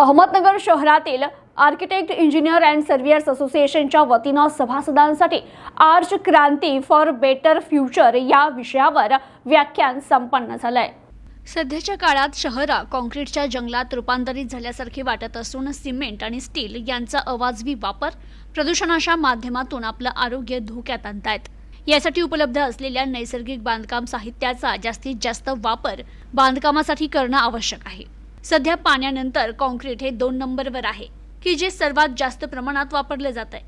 अहमदनगर शहरातील architect engineer and surveyors असोसिएशनच्या वतीनं सभासदांसाठी arch Kranti for better future या विषयावर व्याख्यान संपन्न झालंय. सध्याच्या काळात शहरा काँक्रीटच्या जंगलात रूपांतरित झाल्यासारखे वाटत असून सिमेंट आणि स्टील यांचा अवाजवी वापर प्रदूषणाच्या माध्यमातून आपलं आरोग्य धोक्यात आणतायत. यासाठी उपलब्ध असलेल्या नैसर्गिक बांधकाम साहित्याचा जास्तीत जास्त वापर बांधकामासाठी करणं आवश्यक आहे. सध्या पाण्यानंतर कॉन्क्रीट हे दोन नंबरवर आहे की जे सर्वात जास्त प्रमाणात वापरले जात आहे.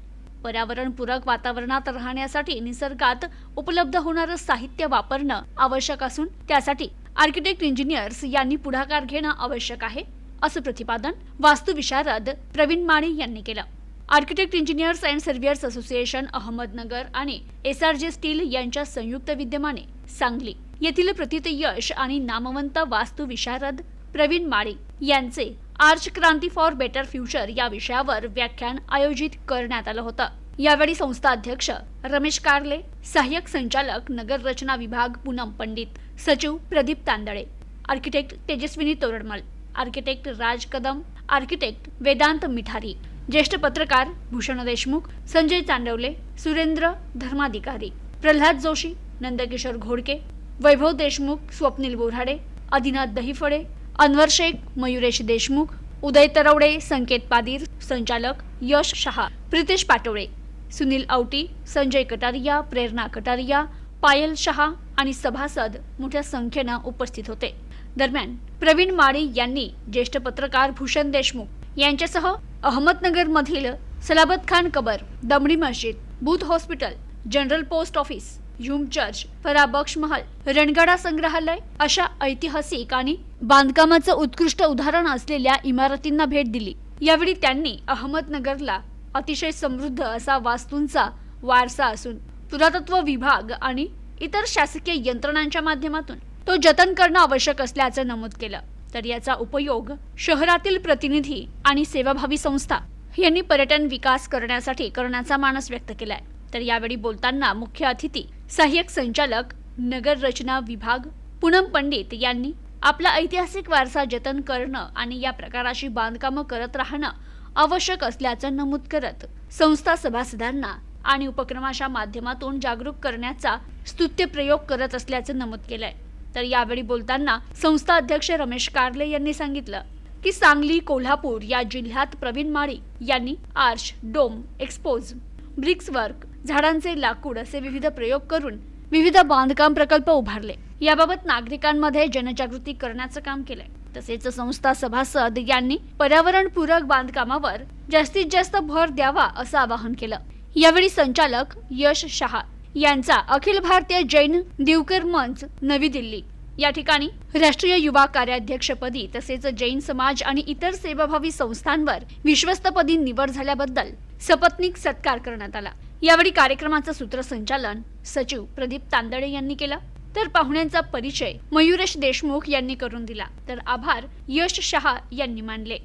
पर्यावरणपूरक वातावरणात राहण्यासाठी निसर्गात उपलब्ध होणारं साहित्य वापरणं आवश्यक असून त्यासाठी आर्किटेक्ट इंजिनियर्स यांनी पुढाकार घेणं आवश्यक आहे असं प्रतिपादन वास्तुविशारद प्रवीण माने यांनी केलं. Architect engineers and surveyors association Ahmednagar आणि एस आर जे स्टील यांच्या संयुक्त विद्यमाने सांगली येथील प्रथित यश आणि नामवंत वास्तुविशारद प्रवीण माळी यांचे arch Kranti for better future या विषयावर व्याख्यान आयोजित करण्यात आलं होतं. यावेळी संस्था अध्यक्ष रमेश कारले सहाय्यक संचालक नगर रचना विभाग पूनम पंडित सचिव Pradeep Tandale architect Tejaswini Toradmal architect Raj Kadam architect Vedant Mithari ज्येष्ठ पत्रकार भूषण देशमुख संजय चांडवले सुरेंद्र धर्माधिकारी प्रल्हाद जोशी नंदकिशोर घोडके वैभव देशमुख स्वप्नील बोराडे आदिनाथ दहिफळे अनवर शेख मयुरेश देशमुख उदय तरवडे संकेत पादीर संचालक यश शहा प्रितेश पाटोळे सुनील आवटी संजय कटारिया प्रेरणा कटारिया पायल शहा आणि सभासद मोठ्या संख्येनं उपस्थित होते. दरम्यान प्रवीण माळी यांनी ज्येष्ठ पत्रकार भूषण देशमुख यांच्यासह अहमदनगर मधील सलाबत खान कबर Damdi Masjid Booth hospital general post office Hume church Farahbaksh Mahal रणगाडा संग्रहालय अशा ऐतिहासिक आणि बांधकामाचं उत्कृष्ट उदाहरण असलेल्या इमारतींना भेट दिली. यावेळी त्यांनी अहमदनगरला अतिशय समृद्ध असा वास्तूंचा वारसा असून पुरातत्व विभाग आणि इतर शासकीय यंत्रणांच्या माध्यमातून तो जतन करणं आवश्यक असल्याचं नमूद केलं. तर याचा उपयोग शहरातील प्रतिनिधी आणि सेवाभावी संस्था यांनी पर्यटन विकास करण्यासाठी करण्याचा मानस व्यक्त केलाय. तर यावेळी बोलताना मुख्य अतिथी सहाय्यक संचालक नगर रचना विभाग पूनम पंडित यांनी आपला ऐतिहासिक वारसा जतन करणं आणि या प्रकाराची बांधकामं करत राहणं आवश्यक असल्याचं नमूद करत संस्था सभासदांना आणि उपक्रमाच्या माध्यमातून जागरूक करण्याचा स्तुत्य प्रयोग करत असल्याचं नमूद केलंय. तर यावेळी बोलताना संस्था अध्यक्ष रमेश कारले यांनी सांगितलं की सांगली कोल्हापूर या जिल्ह्यात प्रवीण माळी यांनी arch dome expose bricks work झाडांचे लाकूड असे विविध प्रयोग करून विविध बांधकाम प्रकल्प उभारले. याबाबत नागरिकांमध्ये जनजागृती करण्याचं काम केलंय. तसेच संस्था सभासद यांनी पर्यावरणपूरक बांधकामावर जास्तीत जास्त भर द्यावा असं आवाहन केलं. यावेळी संचालक यश शहा यांचा अखिल भारतीय जैन दिवकर मंच नवी दिल्ली. या ठिकाणी राष्ट्रीय युवा कार्याध्यक्षपदी तसेच जैन समाज आणि इतर सेवाभावी संस्थांवर विश्वस्तपदी निवड झाल्याबद्दल सपत्नीक सत्कार करण्यात आला. यावेळी कार्यक्रमाचं सूत्रसंचालन सचिव प्रदीप तांदळे यांनी केलं. तर पाहुण्यांचा परिचय मयुरेश देशमुख यांनी करून दिला. तर आभार यश शहा यांनी मानले.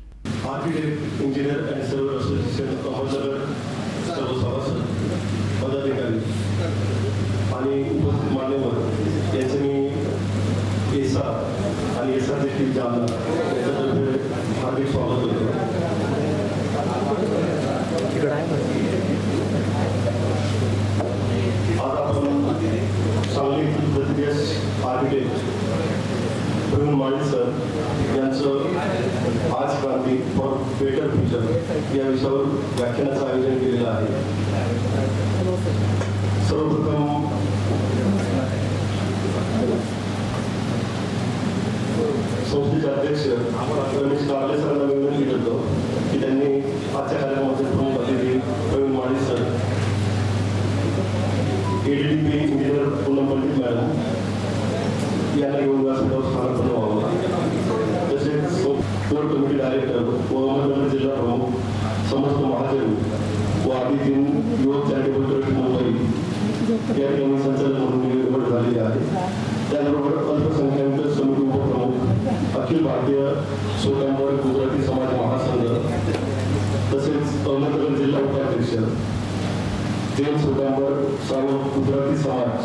आणि उपस्थित मान्यवर यांचं मी एसा आणि एसा देखील जालना यांच्यातर्फे हार्दिक स्वागत होतो आज आपण सांगली एस आर्किटेक्ट प्रवीण माळी सर यांचं आज क्रांती फॉर बेटर फ्युचर या विषयावर व्याख्यानाचं आयोजन केलेलं आहे सर्वप्रथम संस्थेचे अध्यक्ष रमेश कारले सरांना विनंती करतो की त्यांनी आजच्या कार्यक्रमाचे प्रमुख अतिथी Pravin Mali sir ADDP engineer Poonam Pandit madam यांना घेऊन व्यासपीठावर स्थानापन्न व्हावं तसेच कोर कमिटी डायरेक्टर व अहमदनगर जिल्हा प्रमुख समस्त महाजन व आदी तीन युवक चॅरिटेबल ट्रस्ट मुंबई या ठिकाणी संचालक म्हणून निवड झालेली आहे त्याचबरोबर अल्पसंख्याक समिती उपप्रमुख अखिल भारतीय सोकांवर गुजराती समाज महासंघ तसेच अहमदनगर जिल्हा उपाध्यक्ष जैन सोकांवर सर्व गुजराती समाज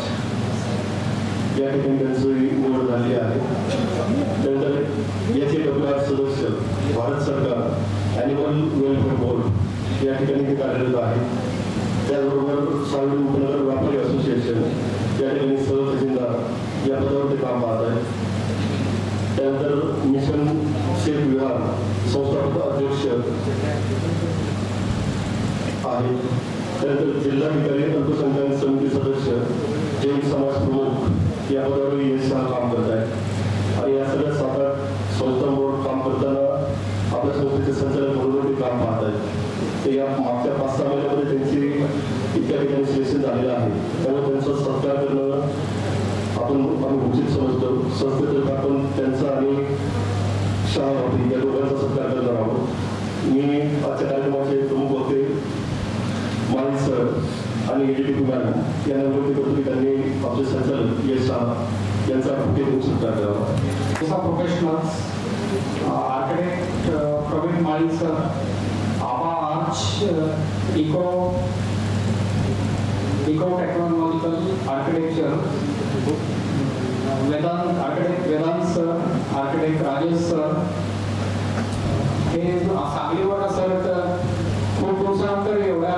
या ठिकाणी त्यांची निवड झाली आहे. त्यानंतर याचे डब्ल्यू आर सदस्य भारत सरकार ॲनिमल वेलफेअर बोर्ड या ठिकाणी ते कार्यरत आहे. त्याचबरोबर सावली उपनगर व्यापारी असोसिएशन या ठिकाणी सहसचिनदार या पदावर ते काम पाहत आहे. त्यानंतर मिशन शेख विहार संस्थापक अध्यक्ष आहे. त्यानंतर जिल्हाधिकारी अल्पसंख्याक समिती सदस्य जैन समाज प्रमुख या पदावरही यश सहा काम करत आहेत आणि या सगळ्या सात आठ संस्थांवर काम करताना आपल्या संस्थेचे संचालक म्हणून ते काम पाहत आहेत. ते या मागच्या पाच सहा महिन्यामध्ये त्यांची इतक्या ठिकाणी सिलेक्शन झालेलं आहे. त्यामुळे त्यांचा सत्कार करणं आपण आम्ही उचित समजतो संस्थेतर्फे आपण त्यांचा आणि शहा होती या दोघांचा सत्कार करणार आहोत. मी आजच्या कार्यक्रमाचे प्रमुख होते माळी सर आणि एडीटी मॅडम यांना विनंती करतो की त्यांनी आपले संचालक यश शाह यांचा कृतीतून सत्कार करावा. These professionals architect Pravin Mali sir Aba Mali eco eco technological architecture शकतो Vedant architect Vedant sir architect Rajesh sir. हे सांगलीवर असतात खूप दिवसानंतर एवढ्या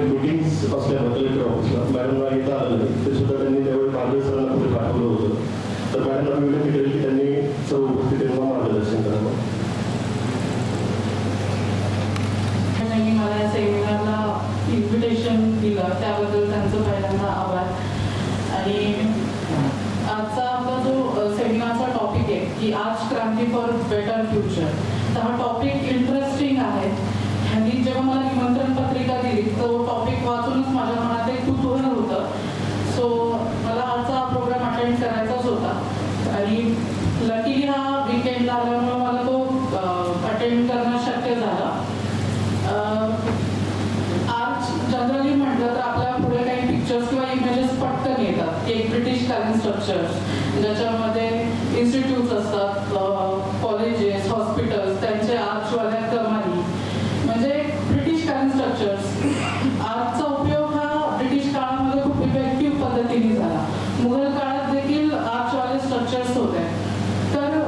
ऑफिसमध्ये मिटिंग्स असल्या ऑफिसला मॅडमला येता आलं. नाही ते सुद्धा त्यांनी त्यावेळी पाटील सरांना पुढे पाठवलं होतं. तर मॅडमला विनंती केली की त्यांनी सर्व उपस्थितींना मार्गदर्शन करावं. त्यांनी मला सेमिनारला इन्व्हिटेशन दिलं. त्याबद्दल त्यांचं पहिल्यांदा आभार. आणि आजचा आपला जो सेमिनारचा टॉपिक आहे की आज क्रांती फॉर बेटर फ्युचर तर हा टॉपिक इंटरेस्टिंग आहे ह्यांनी जेव्हा मला निमंत्रण पत्रिका दिली तो टॉपिक वाचूनच माझ्या मनात एक कुतूहल होतं सो मला आजचा हा प्रोग्राम अटेंड करायचाच होता आणि लकीली हा विकेंडला आल्यामुळे मला तो अटेंड करणं शक्य झालं आर्च जनरली म्हटलं तर आपल्या पुढे काही पिक्चर्स किंवा इमेजेस पटकन येतात की एक ब्रिटिश कालीन स्ट्रक्चर्स ज्याच्यामध्ये इन्स्टिट्यूट्स असतात कॉलेजेस हॉस्पिटल्स त्यांचे आर्चवाल्या कमानी म्हणजे ब्रिटिश कालीन स्ट्रक्चर्स आर्चचा उपयोग हा ब्रिटिश काळामध्ये खूप इफेक्टिव्ह पद्धतीने झाला मुघल काळात देखील आर्चवाले स्ट्रक्चर्स होते तर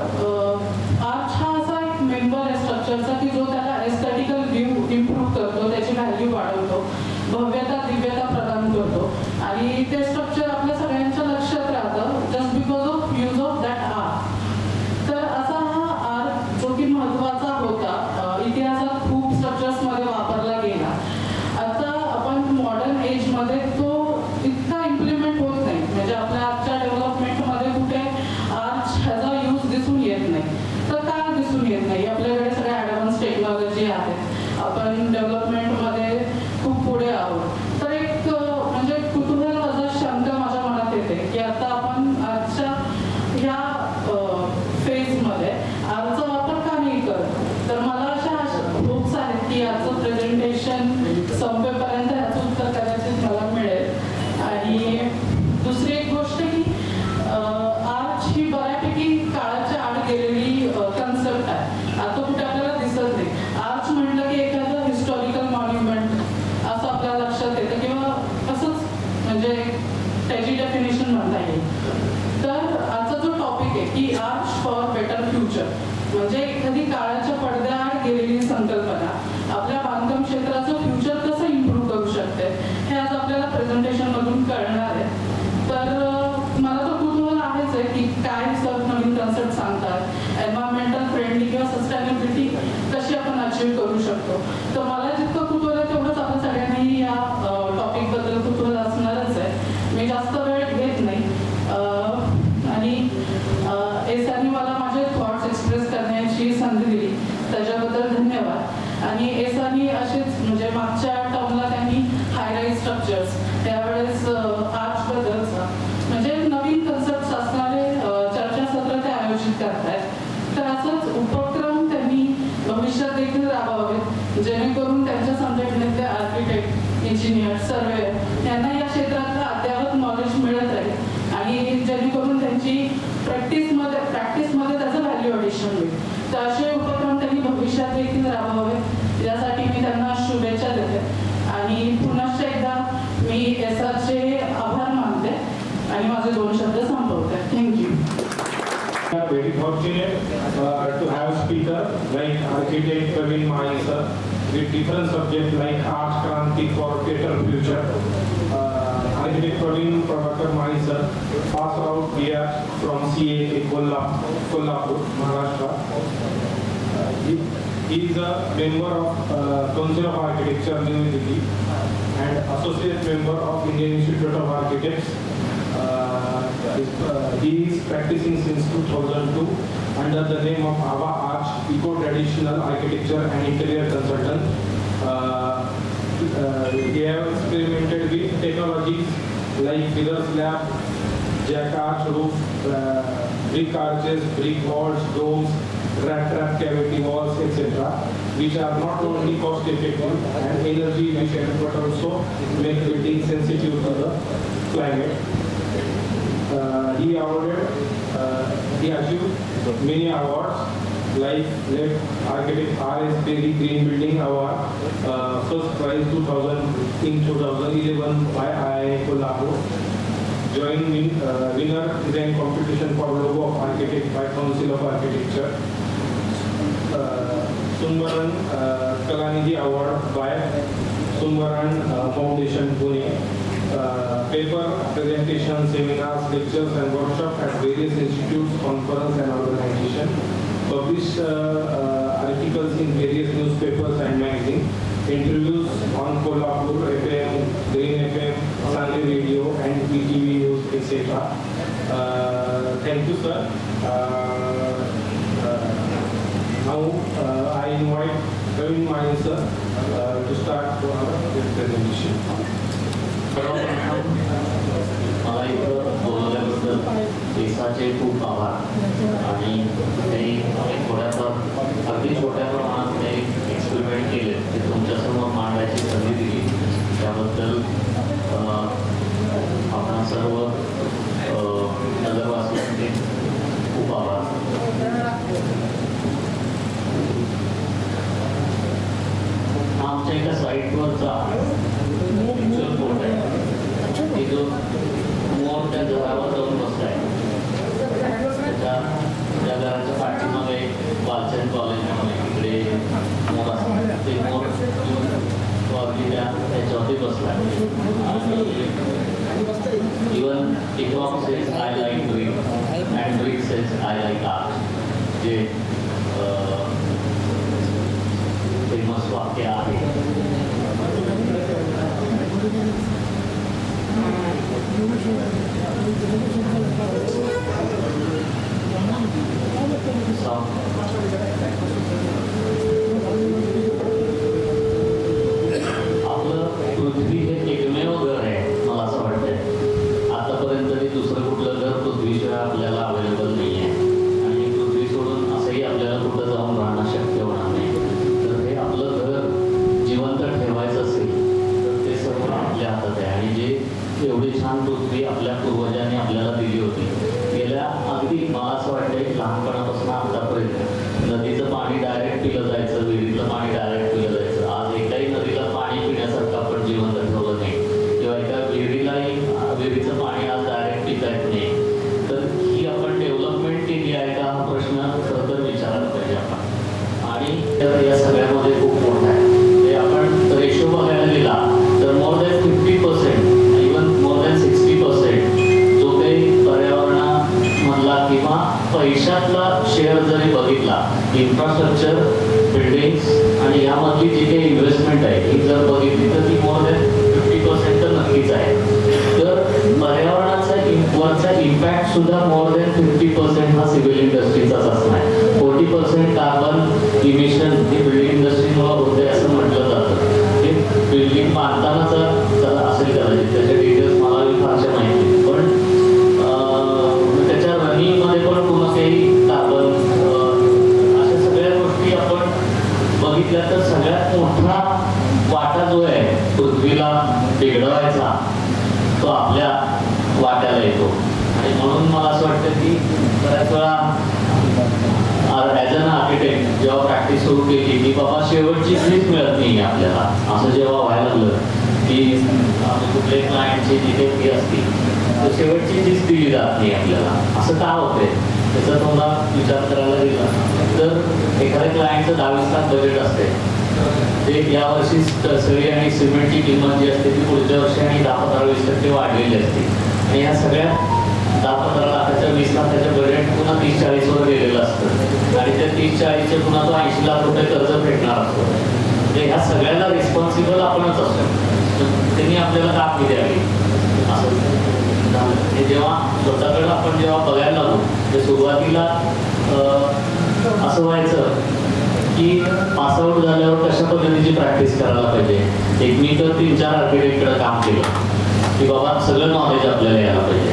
आर्च हा असा एक मेंबर आहे स्ट्रक्चरचा की जो त्याला एस्थेटिकल व्ह्यू इम्प्रूव्ह करतो त्याची व्हॅल्यू वाढवतो भव्यता दिव्यता प्रदान करतो. आणि ते स्ट्रक्चर आपल्या सगळ्यांच्या लक्षात राहतं just because of use of that art तर असा हा आर्ट जो की महत्त्वाचा होता अ, इतिहासात खूप स्ट्रक्चर्समध्ये वापरला गेला आता आपण मॉडर्न एजमध्ये तो इतका इम्प्लिमेंट होत नाही म्हणजे आपल्या आजच्या डेव्हलप त्याची डेफिनेशन म्हणता येईल तर आजचा जो टॉपिक आहे फॉर बेटर फ्युचर. म्हणजे एखादी काळाच्या पडद्याआड गेलेली संकल्पना आपल्या बांधकाम क्षेत्राचं फ्युचर कसं इम्प्रूव्ह करू शकते हे आज आपल्याला प्रेझेंटेशन मधून कळणार आहे तर अं, मला तर कुतूहल आहेच आहे की काय सर नवीन कन्सेप्ट सांगतात एन्व्हायरमेंटल फ्रेंडली किंवा सस्टेनेबिलिटी कशी आपण अचीव करू शकतो तर मला जितकं कुतूहल आहे तेवढंच आपल्या सगळ्यांनाही या टॉपिकबद्दल कुतूहल असणारच आहे मी जास्त वेळ घेत नाही अं, आणि एसानी मला माझे थॉट्स एक्सप्रेस करण्याची संधी दिली त्याच्याबद्दल धन्यवाद आणि एसानी असेच म्हणजे मागच्या टर्मला त्यांनी हायराईज स्ट्रक्चर्स त्यावेळेस आर्ट्सबद्दलचा म्हणजे नवीन कन्सेप्ट असणारे अं, चर्चासत्र ते आयोजित करतायत तर असंच उपक्रम त्यांनी भविष्यात देखील राबवावेत जेणेकरून त्यांच्या संघटनेतले आर्किटेक्ट इंजिनियर सर्वेअर यांना या क्षेत्रातलं अद्यावत नॉलेज मिळत राहील आणि जेणेकरून त्यांची प्रॅक्टिसमध्ये प्रॅक्टिसमध्ये त्याचं व्हॅल्यू ॲडिशन होईल तर असे उपक्रम त्यांनी भविष्यात देखील राबवावे यासाठी मी त्यांना शुभेच्छा देते आणि पुनश्च एकदा मी एसआरचे आभार मानते आणि माझे दोन शब्द संपवते thank you very fortunate uh, to have speaker like architect Praveen Mahi sir with different subjects like Arts Kranti for better future. Uh, architect Praveen Prabhakar Mahi sir pass out here from CA Kollapur, Kollapur, Maharashtra. Uh, he, he is a member of uh, Council of Architecture, New Delhi, and associate member of Indian Institute of Architects. Uh, he is practicing since 2002 under the name of Ava Arch Eco Traditional Architecture and Interior Consultant. Uh, uh, he have experimented with technologies like pillar slab, jack arch roof, uh, brick arches, brick walls, domes, rat trap cavity walls, etc., which are not only cost effective and energy efficient but also make building sensitive to the climate. He awarded, uh, he achieved many awards like left architect R.S. Perry Green Building Award, uh, first prize 2000 in 2011 by IIA Kolhapur. Joint win, uh, winner design competition for logo of architect by Council of Architecture. Uh, Sundaran uh, Kalanidhi Award by Sundaran uh, Foundation Pune. Uh, paper, presentation, seminars, lectures and workshops at various institutes, conference and organization. Published uh, uh, articles in various newspapers and magazines. Interviews on Kolhapur FM, Green FM, Sunny Radio and ETV News, etc. Thank you, sir. Now, I invite Praveen Mayan sir to start the presentation. मला इथं बोलवल्याबद्दल देशाचे खूप आभार आणि काही थोड्याफार अगदी छोट्या प्रमाणात ते एक्सपेरिमेंट केले ते तुमच्यासमोर मांडायची संधी दिली त्याबद्दल आपण सर्व नगरवासियांचे खूप आभार आमच्या एका साईटवरचा itu umur dan terawat dan proses kita jalan cepat cuma kayak wajan paling yang paling gede muat timur kalau dia ekor di proses ah, even ekor says I like doing and doing says I like art. Jadi बऱ्याच as an architect जेव्हा practice सुरू केली की बाबा शेवटची फीच मिळत नाही आपल्याला. असं जेव्हा व्हायला लागलं की कुठले कुठल्याही क्लायंटची जिथे फी असती तर शेवटची फीच दिली जात नाही आपल्याला. असं का होते त्याचा तुम्हाला विचार करायला गेला तर एखाद्या क्लायंटचं दहावीस लाख बजेट असते ते यावर्षी सळी आणि सिमेंटची किंमत जी असते ती पुढच्या वर्षी आणि दहा पंधरा वीस टक्के वाढलेली असते. आणि या सगळ्या लाखाच्या वीस लाखाच्या बजेट पुन्हा तीस चाळीसवर गेलेलं असतं. आणि त्या तीस चाळीसचे पुन्हा तो ऐंशी लाख रुपये कर्ज फेडणार असतो. म्हणजे ह्या सगळ्याला रिस्पॉन्सिबल आपणच असतो. त्यांनी आपल्याला कापी द्यावी असं. झालं. हे जेव्हा स्वतःकडे आपण जेव्हा बघायला लागलो ते सुरुवातीला अं, असं व्हायचं की पासआउट झाल्यावर कशा पद्धतीची प्रॅक्टिस करायला पाहिजे? एक मी तर तीन चार आर्किटेक्टकडे काम केलं. की बाबा सगळं नॉलेज आपल्याला यायला पाहिजे.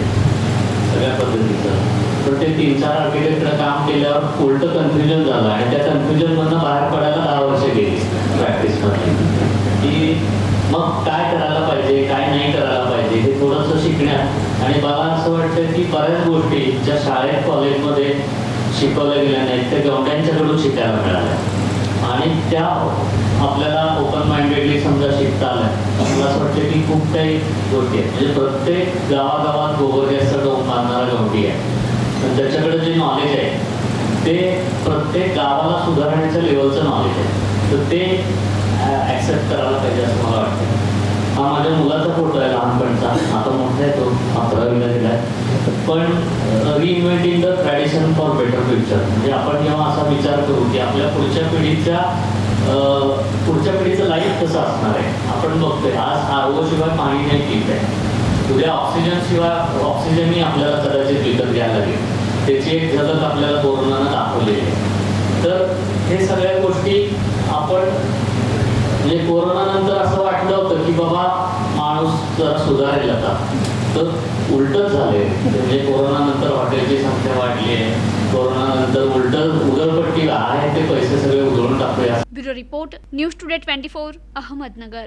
सगळ्या पद्धतीचं. पण ते तीन चार आर्किटेक्टनं काम केल्यावर उलट कन्फ्युजन झालं आणि त्या कन्फ्युजनमधनं बाहेर पडायला दहा वर्ष गेली प्रॅक्टिसमध्ये की मग काय करायला पाहिजे काय नाही करायला पाहिजे हे थोडंसं शिकण्यात. आणि मला असं वाटतं की बऱ्याच गोष्टी ज्या शाळेत कॉलेजमध्ये शिकवल्या गेल्या नाहीत त्या गवंड्यांच्याकडून शिकायला मिळाल्या. आणि त्या आपल्याला ओपन माइंडेडली समजा शिकता आल्या मला असं वाटतं की खूप काही गोष्टी आहेत. म्हणजे प्रत्येक गावागावात गोबर गॅसचा डोम बांधणारा गवंडी आहे. पण त्याच्याकडे जे नॉलेज आहे ते प्रत्येक गावाला सुधारण्याच्या लेवलचं नॉलेज आहे. तर ते ॲक्सेप्ट करायला पाहिजे असं मला वाटतं. हा माझ्या मुलाचा फोटो आहे लहानपणचा. आता मोठा आहे तो. अकरावीला गेलाय पण reinventing the tradition for better future म्हणजे आपण जेव्हा असा विचार करू की आपल्या पुढच्या पिढीच्या पुढच्या पिढीचं लाईफ कसं असणार आहे आपण बघतोय. आज आर शिवाय पाणी नाही पित आहे. उद्या ऑक्सिजन शिवाय ऑक्सिजनही आपल्याला कदाचित विकत घ्यायला लागेल. त्याची एक झलक आपल्याला कोरोनानं दाखवलेली आहे. तर हे सगळ्या गोष्टी आपण म्हणजे कोरोना नंतर असं वाटलं होतं की बाबा माणूस जरा सुधारेल आता. तर उलटच झाले म्हणजे कोरोना नंतर हॉटेलची संख्या वाढली आहे. कोरोना नंतर उलट उधळपट्टी आहे. ते पैसे सगळे उधळून टाकूया. Bureau report news today twenty four Ahmednagar.